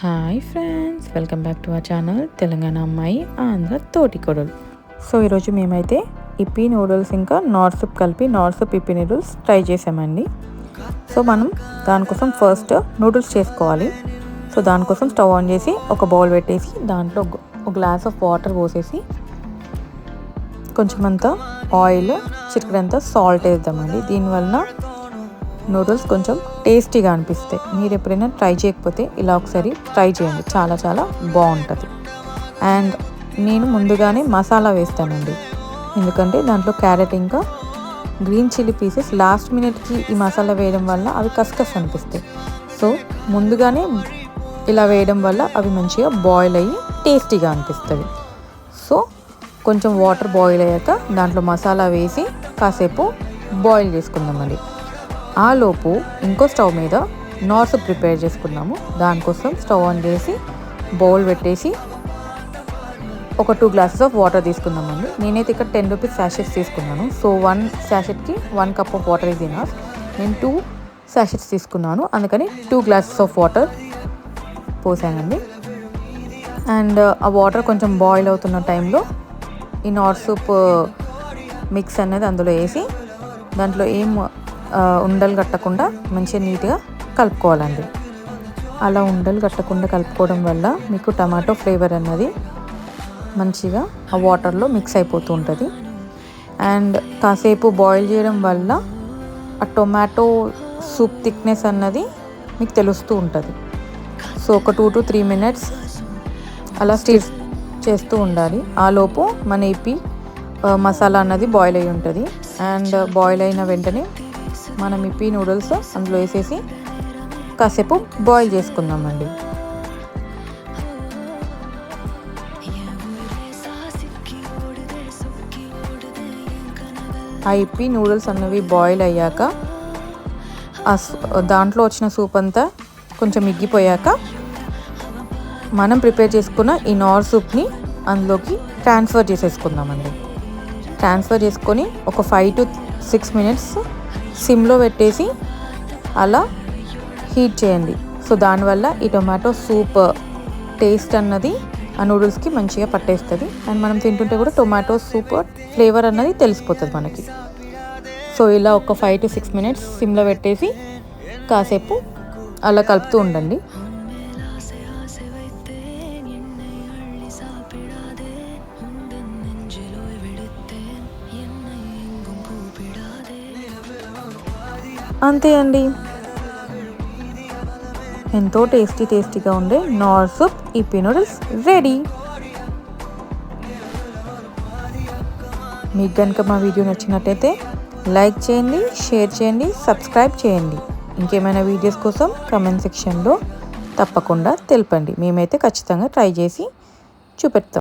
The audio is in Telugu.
Hi friends welcome back to our channel Telangana అమ్మాయి ఆంధ్ర తోటికొడలు సో ఈరోజు మేమైతే ఇప్పి నూడిల్స్ ఇంకా నార్ సూప్ కలిపి Knorr soup Yippee noodles try చేసామండి. సో మనం దానికోసం ఫస్ట్ నూడిల్స్ చేసుకోవాలి. సో దానికోసం స్టవ్ ఆన్ చేసి ఒక బౌల్ పెట్టేసి దాంట్లో ఒక గ్లాస్ ఆఫ్ వాటర్ పోసేసి కొంచెం అంతా ఆయిల్ చిటికడంతా సాల్ట్ వేద్దామండి. దీనివలన నూడిల్స్ కొంచెం టేస్టీగా అనిపిస్తాయి. మీరు ఎప్పుడైనా ట్రై చేయకపోతే ఇలా ఒకసారి ట్రై చేయండి. చాలా చాలా బాగుంటుంది. అండ్ నేను ముందుగానే మసాలా వేస్తానండి. ఎందుకంటే దాంట్లో క్యారెట్ ఇంకా గ్రీన్ చిల్లీ పీసెస్ లాస్ట్ మినిట్కి ఈ మసాలా వేయడం వల్ల అవి కస్కస్ అనిపిస్తాయి. సో ముందుగానే ఇలా వేయడం వల్ల అవి మంచిగా బాయిల్ అయ్యి టేస్టీగా అనిపిస్తుంది సో కొంచెం వాటర్ బాయిల్ అయ్యాక దాంట్లో మసాలా వేసి కాసేపు బాయిల్ చేసుకుందామండి. ఆలోపు ఇంకో స్టవ్ మీద నార్స్ ప్రిపేర్ చేసుకున్నాము. దానికోసం స్టవ్ ఆన్ చేసి బౌల్ పెట్టేసి ఒక టూ గ్లాసెస్ ఆఫ్ వాటర్ తీసుకుందామండి. నేనైతే ఇక్కడ టెన్ రూపీస్ శాషెట్స్ తీసుకున్నాను. సో వన్ శాషెట్కి వన్ కప్ ఆఫ్ వాటర్ ఇది ఇనఫ్. నేను టూ శాషెట్స్ తీసుకున్నాను. అందుకని టూ గ్లాసెస్ ఆఫ్ వాటర్ పోసానండి. అండ్ ఆ వాటర్ కొంచెం బాయిల్ అవుతున్న టైంలో ఈ నార్ సూప్ మిక్స్ అనేది అందులో వేసి దాంట్లో ఏం ఉండలు కట్టకుండా మంచిగా నీట్గా కలుపుకోవాలండి. అలా ఉండలు కట్టకుండా కలుపుకోవడం వల్ల మీకు టమాటో ఫ్లేవర్ అన్నది మంచిగా ఆ వాటర్లో మిక్స్ అయిపోతూ ఉంటుంది. అండ్ కాసేపు బాయిల్ చేయడం వల్ల ఆ టొమాటో సూప్ థిక్నెస్ అన్నది మీకు తెలుస్తూ ఉంటుంది. సో ఒక టూ టు త్రీ మినిట్స్ అలా స్టీర్ చేస్తూ ఉండాలి. ఆ లోపు మన ఏపీ మసాలా అన్నది బాయిల్ అయి ఉంటుంది. అండ్ బాయిల్ అయిన వెంటనే మనం ఇప్పి నూడిల్స్ అందులో వేసేసి కాసేపు బాయిల్ చేసుకుందామండి. ఆ ఇప్పి నూడిల్స్ అన్నవి బాయిల్ అయ్యాక దాంట్లో వచ్చిన సూప్ అంతా కొంచెం మిగ్గిపోయాక మనం ప్రిపేర్ చేసుకున్న ఈ నార్ సూప్ని అందులోకి ట్రాన్స్ఫర్ చేసేసుకుందామండి. ట్రాన్స్ఫర్ చేసుకొని ఒక ఫైవ్ టు సిక్స్ మినిట్స్ సిమ్లో పెట్టేసి అలా హీట్ చేయండి. సో దానివల్ల ఈ టొమాటో సూప్ టేస్ట్ అన్నది ఆ నూడిల్స్కి మంచిగా పట్టేస్తుంది. అండ్ మనం తింటుంటే కూడా టొమాటో సూప్ ఫ్లేవర్ అన్నది తెలిసిపోతుంది మనకి. సో ఇలా ఒక ఫైవ్ టు సిక్స్ మినిట్స్ సిమ్లో పెట్టేసి కాసేపు అలా కలుపుతూ ఉండండి. అంతే అండి. ఎంతో టేస్టీ టేస్టీగా ఉండే నార్ సూప్ ఇప్పి నూడిల్స్ రెడీ. మీకు కనుక మా వీడియో నచ్చినట్టయితే లైక్ చేయండి షేర్ చేయండి సబ్స్క్రైబ్ చేయండి. ఇంకేమైనా వీడియోస్ కోసం కమెంట్ సెక్షన్లో తప్పకుండా తెలపండి. మేమైతే ఖచ్చితంగా ట్రై చేసి చూపెడతాం.